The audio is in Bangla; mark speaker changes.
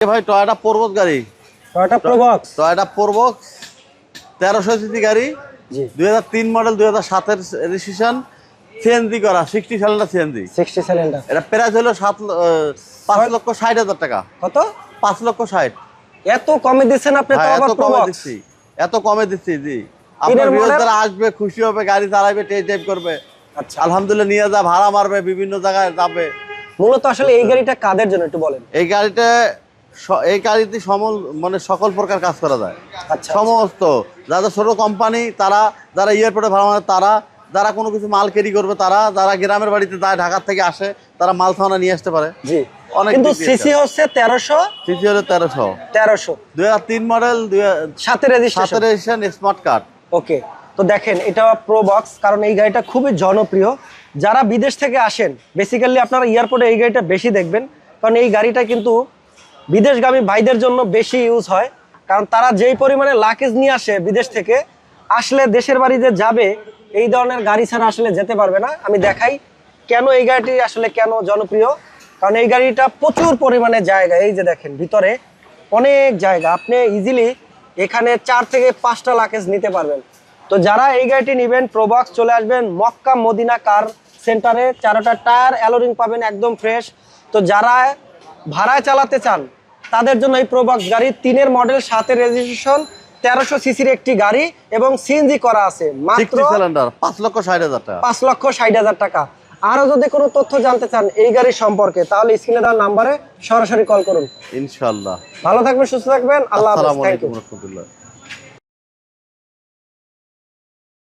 Speaker 1: ভাই টয়োটা পর্বত গাড়ি।
Speaker 2: টয়োটা প্রোবক্স
Speaker 1: টয়োটা তেরোশো সিসি গাড়ি
Speaker 2: জি।
Speaker 1: দুই হাজার তিন মডেল দুই হাজার সাতের রেজিস্ট্রেশন সিএনজি করা sixty cylinder CNG
Speaker 2: sixty cylinder
Speaker 1: এটা প্রাইস হলো সাত পাঁচ লক্ষ ষাট হাজার টাকা।
Speaker 2: কত?
Speaker 1: পাঁচ লক্ষ ষাট।
Speaker 2: এত কমে দিচ্ছেন আপনি
Speaker 1: এত কমে
Speaker 2: প্রোবক্স
Speaker 1: দিচ্ছি। এত কমে দিচ্ছি জি। আপনার? বিরোধীরা আসবে খুশি হবে গাড়ি চালাবে টেস্ট ড্রাইভ করবে।
Speaker 2: আচ্ছা।
Speaker 1: আলহামদুলিল্লাহ নিয়ে যা ভাড়া মারবে বিভিন্ন জায়গায় যাবে।
Speaker 2: মূলত আসলে এই গাড়িটা কাদের জন্য একটু বলেন?
Speaker 1: এই গাড়িতে স- এই গাড়িতে সমল মানে সকল প্রকার কাজ করা যায়।
Speaker 2: আচ্ছা
Speaker 1: সমস্ত যাদের ছোট কোম্পানি তারা যারা এয়ারপোর্টে ভাড়া মারে তারা যারা কোনো কিছু মাল ক্যারি করবে তারা যারা গ্রামের বাড়িতে যায় ঢাকা থেকে আসে তারা মাল থানা নিয়ে আসতে পারে।
Speaker 2: জি।
Speaker 1: অনেক
Speaker 2: কিন্তু সিসি হচ্ছে
Speaker 1: সিসি হলো model
Speaker 2: registration
Speaker 1: registration smart card
Speaker 2: okay তো দেখেন এটা প্রো বক্স কারণ এই গাড়িটা খুবই জনপ্রিয়। যারা বিদেশ থেকে আসেন বেসিক্যালি আপনারা এয়ারপোর্টে এই গাড়িটা বেশি দেখবেন কারণ এই গাড়িটা কিন্তু বিদেশগামী ভাইদের জন্য বেশি ইউজ হয়। কারণ তারা যেই পরিমাণে লাকেজ নিয়ে আসে বিদেশ থেকে, আসলে দেশের বাড়িতে যাবে, এই ধরনের গাড়ি ছাড়া আসলে যেতে পারবে না। আমি দেখাই কেন এই গাড়িটি আসলে কেন জনপ্রিয়। কারণ এই গাড়িটা প্রচুর পরিমাণে জায়গা, এই যে দেখেন ভিতরে অনেক জায়গা। আপনি ইজিলি এখানে চার থেকে পাঁচটা লাকেজ নিতে পারবেন। তো যারা এই গাড়িটি নেবেন প্রোবক্স চলে আসবেন, মক্কা মদিনা কার সেন্টারে চারোটা টায়ার অ্যালোরিং পাবেন, একদম ফ্রেশ তো যারা ভাড়ায় চালাতে চান তাদের জন্য এই প্রোবক্স গাড়ি তিনের মডেল সাতের রেজিস্ট্রেশন তেরোশো সিসির একটি গাড়ি এবং সিএনজি করা আছে। মাত্র
Speaker 1: সিলিন্ডার পাঁচ লক্ষ ষাট হাজার টাকা।
Speaker 2: আরও লক্ষ ষাট হাজার টাকা। আরও যদি কোনো তথ্য জানতে চান এই গাড়ি সম্পর্কে তাহলে স্ক্রিনে দেওয়ার নাম্বারে সরাসরি কল করুন।
Speaker 1: ইনশাল্লাহ
Speaker 2: ভালো থাকবেন সুস্থ থাকবেন আল্লাহ হাফেজ থ্যাংক ইউ